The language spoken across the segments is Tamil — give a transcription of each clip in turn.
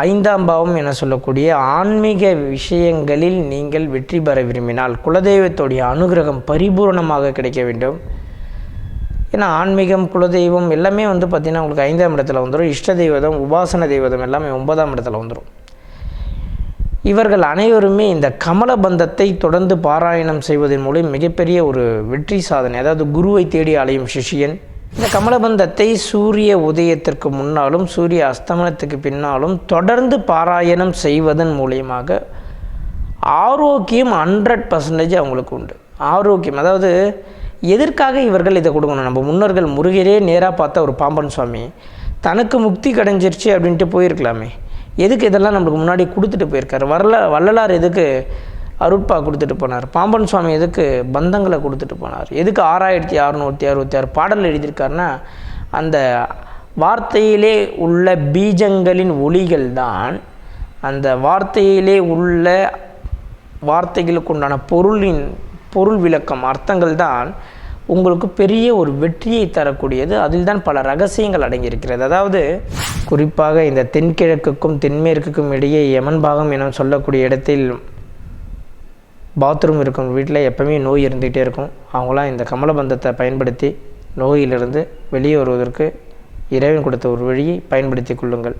ஐந்தாம் பாவம் என சொல்லக்கூடிய ஆன்மீக விஷயங்களில் நீங்கள் வெற்றி பெற விரும்பினால் குலதெய்வத்துடைய அனுகிரகம் பரிபூரணமாக கிடைக்க வேண்டும். ஏன்னா ஆன்மீகம் குலதெய்வம் எல்லாமே வந்து பார்த்திங்கன்னா உங்களுக்கு ஐந்தாம் இடத்துல வந்துடும் இஷ்ட தெய்வதம் உபாசன தெய்வதம் எல்லாமே ஒன்பதாம் இடத்துல வந்துடும் இவர்கள் அனைவருமே இந்த கமல பந்தத்தை தொடர்ந்து பாராயணம் செய்வதன் மூலம் மிகப்பெரிய ஒரு வெற்றி சாதனை. அதாவது குருவை தேடி அலையும் சிஷியன் இந்த கமலபந்தத்தை சூரிய உதயத்திற்கு முன்னாலும் சூரிய அஸ்தமனத்துக்கு பின்னாலும் தொடர்ந்து பாராயணம் செய்வதன் மூலியமாக ஆரோக்கியம் ஹண்ட்ரட் பர்சன்டேஜ் அவங்களுக்கு உண்டு. ஆரோக்கியம் அதாவது எதற்காக இவர்கள் இதை கொடுக்கணும்? நம்ம முன்னோர்கள் முருகரே நேராக பார்த்த ஒரு பாம்பன் சுவாமி தனக்கு முக்தி கிடைஞ்சிருச்சு அப்படின்ட்டு போயிருக்கலாமே. எதுக்கு இதெல்லாம் நம்மளுக்கு முன்னாடி கொடுத்துட்டு போயிருக்காரு? வரல வள்ளலார் எதுக்கு அருட்பா கொடுத்துட்டு போனார். பாம்பன் சுவாமி எதுக்கு பந்தங்களை கொடுத்துட்டு போனார்? எதுக்கு ஆறாயிரத்தி அறுநூற்றி அறுபத்தி ஆறு பாடல் எழுதியிருக்காருன்னா அந்த வார்த்தையிலே உள்ள பீஜங்களின் ஒளிகள் தான் அந்த வார்த்தையிலே உள்ள வார்த்தைகளுக்கு உண்டான பொருளின் பொருள் விளக்கம் அர்த்தங்கள் தான் உங்களுக்கு பெரிய ஒரு வெற்றியை தரக்கூடியது. அதில் தான் பல ரகசியங்கள் அடங்கியிருக்கிறது. அதாவது குறிப்பாக இந்த தென்கிழக்குக்கும் தென்மேற்குக்கும் இடையே யமன் பாகம் என சொல்லக்கூடிய இடத்தில் பாத்ரூம் இருக்கும் வீட்டில் எப்போவுமே நோய் இருந்துகிட்டே இருக்கும். அவங்களாம் இந்த கமலபந்தத்தை பயன்படுத்தி நோயிலிருந்து வெளியே வருவதற்கு இறைவன் கொடுத்த ஒரு வழியை பயன்படுத்தி கொள்ளுங்கள்.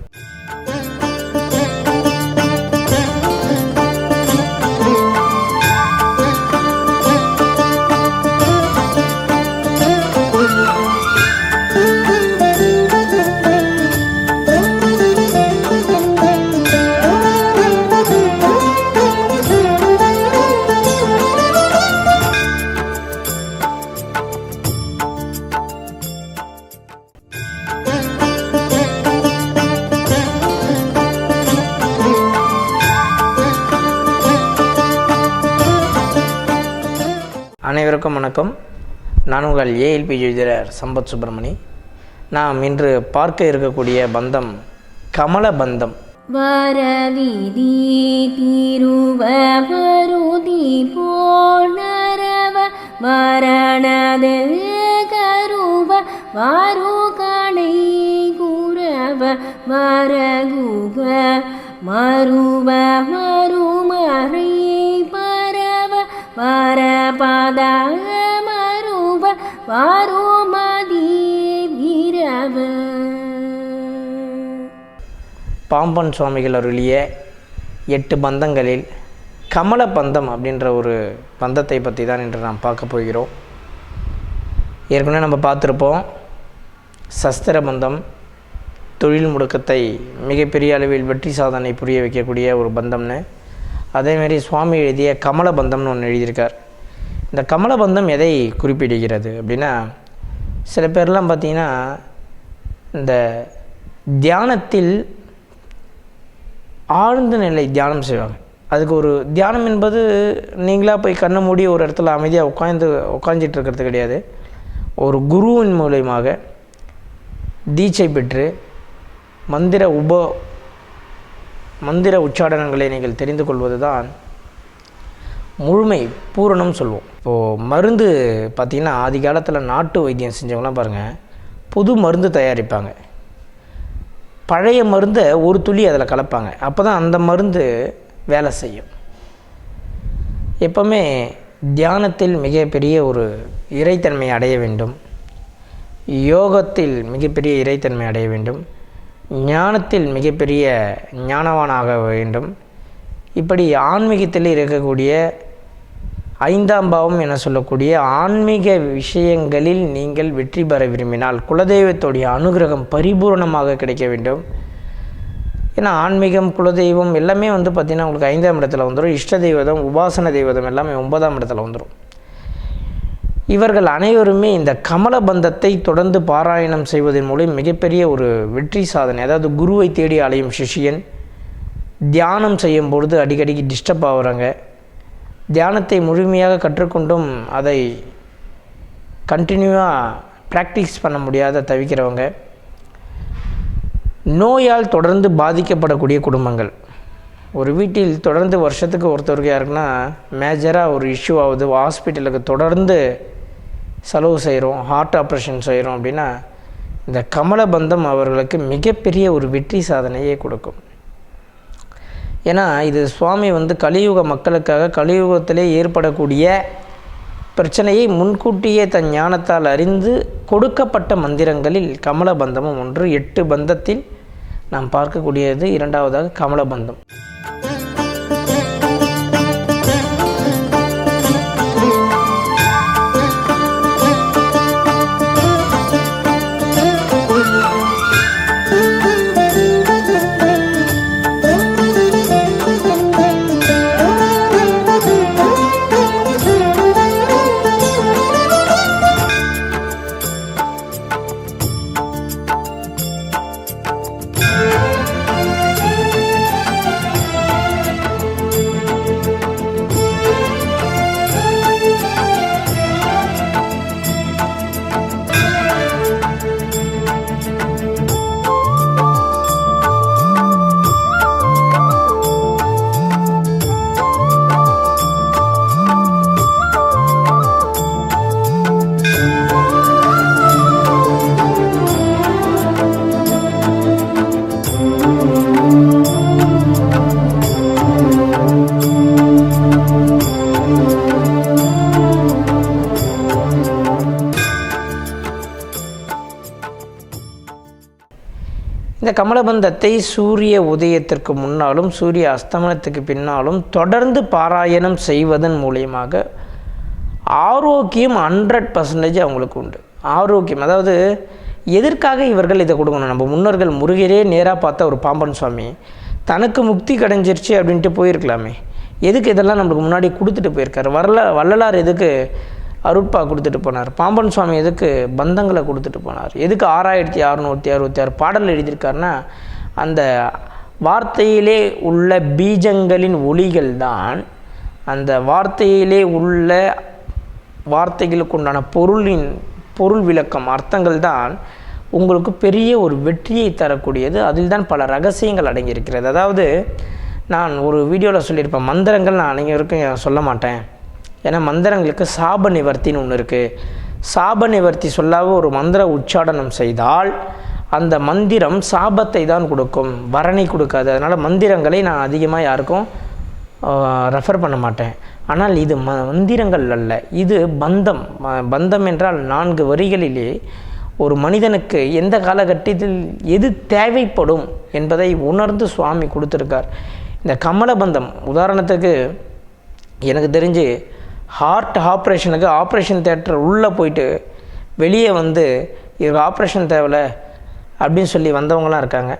அனைவருக்கும் வணக்கம். நான் உங்கள் ஏஎல்பி ஜோதிடர் சம்பத் சுப்பிரமணி. நாம் இன்று பார்க்க இருக்கக்கூடிய பந்தம் கமல பந்தம். வரவிதி திருவருதி போனரவ வரணது கருவ வருகணை குரவ மரகுவ மருவ மருமறை பரவ வரபத மருவ வீரவ. பாம்பன் சுவாமிகள் அருளிய எட்டு பந்தங்களில் கமல பந்தம் அப்படின்ற ஒரு பந்தத்தை பற்றி தான் இன்று நாம் பார்க்க போகிறோம். ஏற்கனவே நம்ம பார்த்துருப்போம் சஸ்திர பந்தம் தொழில் முடுக்கத்தை மிகப்பெரிய அளவில் வெற்றி சாதனை புரிய வைக்கக்கூடிய ஒரு பந்தம்னு. அதேமாரி சுவாமி எழுதிய கமல பந்தம்னு ஒன்று எழுதியிருக்கார். இந்த கமல பந்தம் எதை குறிப்பிடுகிறது அப்படின்னா சில பேர்லாம் பார்த்தீங்கன்னா இந்த தியானத்தில் ஆழ்ந்த நிலை தியானம் செய்வாங்க. அதுக்கு ஒரு தியானம் என்பது நீங்களாக போய் கண்ணை மூடி ஒரு இடத்துல அமைதியாக உட்காந்து உட்காந்துட்டு இருக்கிறது கிடையாது. ஒரு குருவின் மூலயமாக தீட்சை பெற்று மந்திர உப மந்திர உச்சாடனங்களை நீங்கள் தெரிந்து கொள்வது தான் முழுமை பூரணம் சொல்லுவோம் இப்போது மருந்து பார்த்திங்கன்னா ஆதி காலத்தில் நாட்டு வைத்தியம் செஞ்சவங்களாம் பாருங்கள் புது மருந்து தயாரிப்பாங்க. பழைய மருந்தை ஒரு துளி அதில் கலப்பாங்க. அப்போ தான் அந்த மருந்து வேலை செய்யும். எப்பவுமே தியானத்தில் மிகப்பெரிய ஒரு இறைத்தன்மை அடைய வேண்டும். யோகத்தில் மிகப்பெரிய இறைத்தன்மை அடைய வேண்டும். ஞானத்தில் மிகப்பெரிய ஞானவானாக வேண்டும். இப்படி ஆன்மீகத்தில் இருக்கக்கூடிய ஐந்தாம் பாவம் என சொல்லக்கூடிய ஆன்மீக விஷயங்களில் நீங்கள் வெற்றி பெற விரும்பினால் குலதெய்வத்துடைய அனுகிரகம் பரிபூரணமாக கிடைக்க வேண்டும். ஏன்னா ஆன்மீகம் குலதெய்வம் எல்லாமே வந்து பார்த்திங்கன்னா உங்களுக்கு ஐந்தாம் இடத்துல வந்துடும் இஷ்ட தெய்வதம் உபாசன தெய்வதம் எல்லாமே ஒன்பதாம் இடத்துல வந்துடும் இவர்கள் அனைவருமே இந்த கமல பந்தத்தை தொடர்ந்து பாராயணம் செய்வதன் மூலம் மிகப்பெரிய ஒரு வெற்றி சாதனை அதாவது குருவை தேடி அலையும் சிஷியன் தியானம் செய்யும் பொழுது அடிக்கடிக்கு டிஸ்டர்ப் ஆகுறாங்க தியானத்தை முழுமையாக கற்றுக்கொண்டும் அதை கண்டினியூவாக ப்ராக்டிஸ் பண்ண முடியாத தவிக்கிறவங்க. நோயால் தொடர்ந்து பாதிக்கப்படக்கூடிய குடும்பங்கள். ஒரு வீட்டில் தொடர்ந்து வருஷத்துக்கு ஒருத்தருக்கு யாருக்குன்னா மேஜராக ஒரு இஷ்யூ ஆகுது ஹாஸ்பிட்டலுக்கு தொடர்ந்து செலவு செய்கிறோம் ஹார்ட் ஆப்ரேஷன் செய்கிறோம் அப்படின்னா இந்த கமலபந்தம் அவர்களுக்கு மிகப்பெரிய ஒரு வெற்றி சாதனையே கொடுக்கும். ஏன்னா இது சுவாமி வந்து கலியுக மக்களுக்காக கலியுகத்திலே ஏற்படக்கூடிய பிரச்சனையை முன்கூட்டியே தன் ஞானத்தால் அறிந்து கொடுக்கப்பட்ட மந்திரங்களில் கமலபந்தமும் ஒன்று. எட்டு பந்தத்தில் நாம் பார்க்கக்கூடியது இரண்டாவதாக கமலபந்தம் இந்த கமலபந்தத்தை சூரிய உதயத்திற்கு முன்னாலும் சூரிய அஸ்தமனத்துக்கு பின்னாலும் தொடர்ந்து பாராயணம் செய்வதன் மூலியமாக ஆரோக்கியம் ஹண்ட்ரட் பர்சன்டேஜ் அவங்களுக்கு உண்டு. ஆரோக்கியம் அதாவது எதற்காக இவர்கள் இதை கொடுக்கணும்? நம்ம முன்னோர்கள் முருகரே நேராக பார்த்த ஒரு பாம்பன் சுவாமி தனக்கு முக்தி கிடைஞ்சிருச்சு அப்படின்ட்டு போயிருக்கலாமே. எதுக்கு இதெல்லாம் நம்மளுக்கு முன்னாடி கொடுத்துட்டு போயிருக்காரு? வரல வள்ளலார் எதுக்கு அருட்பா கொடுத்துட்டு போனார். பாம்பன் சுவாமி எதுக்கு பந்தங்களை கொடுத்துட்டு போனார்? எதுக்கு ஆறாயிரத்தி அறுநூற்றி அறுபத்தி ஆறு பாடல் எழுதியிருக்காருன்னா அந்த வார்த்தையிலே உள்ள பீஜங்களின் ஒளிகள் தான் அந்த வார்த்தையிலே உள்ள வார்த்தைகளுக்கு உண்டான பொருளின் பொருள் விளக்கம் அர்த்தங்கள் தான் உங்களுக்கு பெரிய ஒரு வெற்றியை தரக்கூடியது. அதில் தான் பல ரகசியங்கள் அடங்கியிருக்கிறது. அதாவது நான் ஒரு வீடியோவில் சொல்லியிருப்பேன் மந்திரங்கள் நான் அனைவருக்கும் சொல்ல மாட்டேன். ஏன்னா மந்திரங்களுக்கு சாப நிவர்த்தின்னு ஒன்று இருக்குது சாப நிவர்த்தி சொல்லாத ஒரு மந்திர உச்சாடனம் செய்தால் அந்த மந்திரம் சாபத்தை தான் கொடுக்கும். வரணை கொடுக்காது. அதனால் மந்திரங்களை நான் அதிகமாக யாருக்கும் ரெஃபர் பண்ண மாட்டேன். ஆனால் இது ம மந்திரங்கள் அல்ல. இது பந்தம். பந்தம் என்றால் நான்கு வரிகளிலே ஒரு மனிதனுக்கு எந்த காலகட்டத்தில் எது தேவைப்படும் என்பதை உணர்ந்து சுவாமி கொடுத்துருக்கார். இந்த கமலபந்தம் உதாரணத்துக்கு எனக்கு தெரிஞ்சு ஹார்ட் ஆப்ரேஷனுக்கு ஆப்ரேஷன் தேட்டர் உள்ளே போயிட்டு வெளியே வந்து இவருக்கு ஆப்ரேஷன் தேவையில்ல அப்படின்னு சொல்லி வந்தவங்களாம் இருக்காங்க.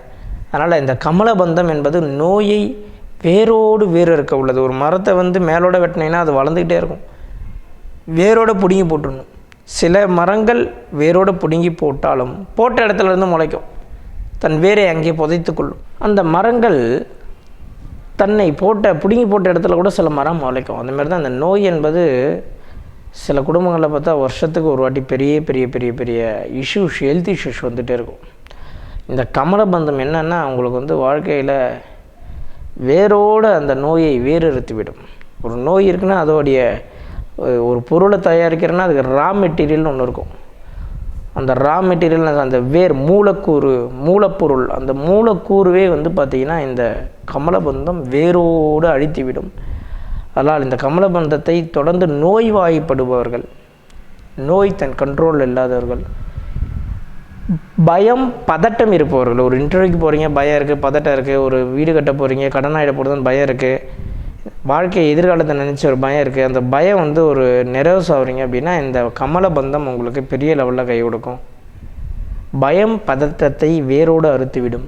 அதனால் இந்த கமலபந்தம் என்பது நோயை வேரோடு வேறு இருக்க உள்ளது. ஒரு மரத்தை வந்து மேலோட வெட்டினீங்கன்னா அது வளர்ந்துக்கிட்டே இருக்கும். வேரோட பிடுங்கி போட்டுடணும். சில மரங்கள் வேரோடு பிடுங்கி போட்டாலும் போட்ட இடத்துலேருந்து முளைக்கும். தன் வேரை அங்கே புதைத்து கொள்ளும். அந்த மரங்கள் தன்னை போட்ட பிடுங்கி போட்ட இடத்துல கூட சில மரம் முளைக்கும். அந்த மாதிரி தான் அந்த நோய் என்பது சில குடும்பங்களில் பார்த்தா வருஷத்துக்கு ஒரு வாட்டி பெரிய பெரிய பெரிய பெரிய இஷ்யூஸ் ஹெல்த் இஷ்யூஸ் வந்துகிட்டே இருக்கும். இந்த கமலபந்தம் என்னென்னா அவங்களுக்கு வந்து வாழ்க்கையில் வேரோடு அந்த நோயை வேறறுத்து விடும். ஒரு நோய் இருக்குன்னா அதோடைய ஒரு பொருளை தயாரிக்கிறேன்னா அதுக்கு ரா மெட்டீரியல்னு ஒன்று இருக்கும். அந்த ரா மெட்டீரியல் அந்த வேர் மூலக்கூறு மூலப்பொருள் அந்த மூலக்கூறுவே வந்து பார்த்திங்கன்னா இந்த கமலபந்தம் வேரோடு அழித்துவிடும். அதனால் இந்த கமலபந்தத்தை தொடர்ந்து நோய்வாய்ப்படுபவர்கள் நோய் தன் கண்ட்ரோல் இல்லாதவர்கள் பயம் பதட்டம் இருப்பவர்கள். ஒரு இன்டர்வியூக்கு போகிறீங்க பயம் இருக்குது பதட்டம் இருக்குது ஒரு வீடு கட்ட போகிறீங்க கடன் ஆகிட போகிறதுன்னு பயம் இருக்குது வாழ்க்கை எதிர்காலத்தை நினச்சி ஒரு பயம் இருக்குது அந்த பயம் வந்து ஒரு நிறைவு சாவுறீங்க அப்படின்னா இந்த கமல பந்தம் உங்களுக்கு பெரிய லெவலில் கை கொடுக்கும். பயம் பதட்டத்தை வேரோடு அறுத்துவிடும்.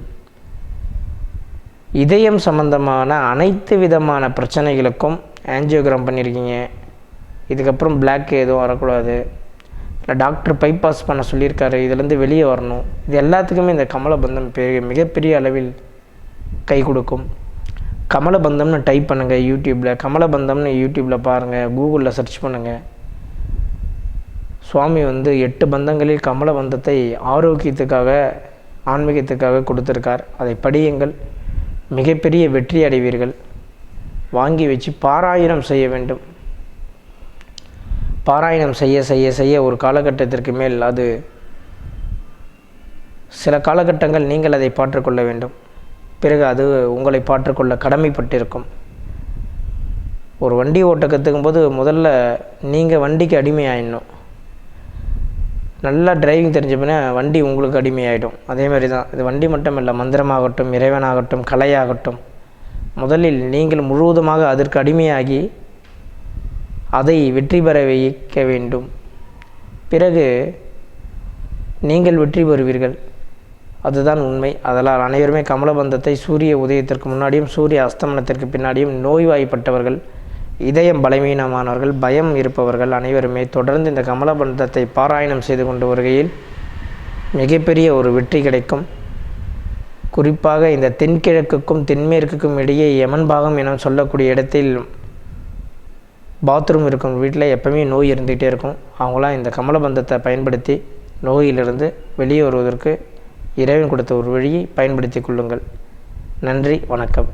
இதயம் சம்பந்தமான அனைத்து விதமான பிரச்சனைகளுக்கும் ஆன்ஜியோகிராம் பண்ணியிருக்கீங்க இதுக்கப்புறம் பிளாக் எதுவும் வரக்கூடாது. இல்லை டாக்டர் பைபாஸ் பண்ண சொல்லியிருக்காரு. இதுலேருந்து வெளியே வரணும். இது எல்லாத்துக்குமே இந்த கமலபந்தம் பெரிய மிகப்பெரிய அளவில் கை கொடுக்கும். கமலபந்தம்னு டைப் பண்ணுங்கள் யூடியூப்பில் கமலபந்தம்னு யூடியூப்பில் பாருங்கள் கூகுளில் சர்ச் பண்ணுங்கள் சுவாமி வந்து எட்டு பந்தங்களில் கமலபந்தத்தை ஆரோக்கியத்துக்காக ஆன்மீகத்துக்காக கொடுத்துருக்கார். அதை படியுங்கள். மிகப்பெரிய வெற்றி அடைவீர்கள். வாங்கி வச்சு பாராயணம் செய்ய வேண்டும். பாராயணம் செய்ய செய்ய செய்ய ஒரு காலகட்டத்திற்கு மேல் அது சில காலகட்டங்கள் நீங்கள் அதை பாற்றுக்கொள்ள வேண்டும். பிறகு அது உங்களை பாற்றுக்கொள்ள கடமைப்பட்டிருக்கும். ஒரு வண்டி ஓட்ட கற்றுக்கும் போது முதல்ல நீங்கள் வண்டிக்கு அடிமையாயிடணும். நல்லா டிரைவிங் தெரிஞ்ச பின்னே வண்டி உங்களுக்கு அடிமையாயிடும். அதே மாதிரி தான் இது வண்டி மட்டும் இல்லை மந்திரமாகட்டும் இறைவனாகட்டும் கலையாகட்டும் முதலில் நீங்கள் முழுவதுமாக அதற்கு அடிமையாகி அதை வெற்றி பெற வைக்க வேண்டும். பிறகு நீங்கள் வெற்றி பெறுவீர்கள். அதுதான் உண்மை. அதனால் அனைவருமே கமலபந்தத்தை சூரிய உதயத்திற்கு முன்னாடியும் சூரிய அஸ்தமனத்திற்கு பின்னாடியும் நோய்வாய்ப்பட்டவர்கள் இதயம் பலவீனமானவர்கள் பயம் இருப்பவர்கள் அனைவருமே தொடர்ந்து இந்த கமலபந்தத்தை பாராயணம் செய்து கொண்டு வருகையில் மிகப்பெரிய ஒரு வெற்றி கிடைக்கும். குறிப்பாக இந்த தென்கிழக்குக்கும் தென்மேற்குக்கும் இடையே யமன் பாகம் என சொல்லக்கூடிய இடத்தில் பாத்ரூம் இருக்கும் வீட்டில் எப்பவுமே நோய் இருந்துகிட்டே இருக்கும். அவங்களாம் இந்த கமலபந்தத்தை பயன்படுத்தி நோயிலிருந்து வெளியே வருவதற்கு இறைவன் கொடுத்த ஒரு வழியை பயன்படுத்திக் கொள்ளுங்கள். நன்றி வணக்கம்.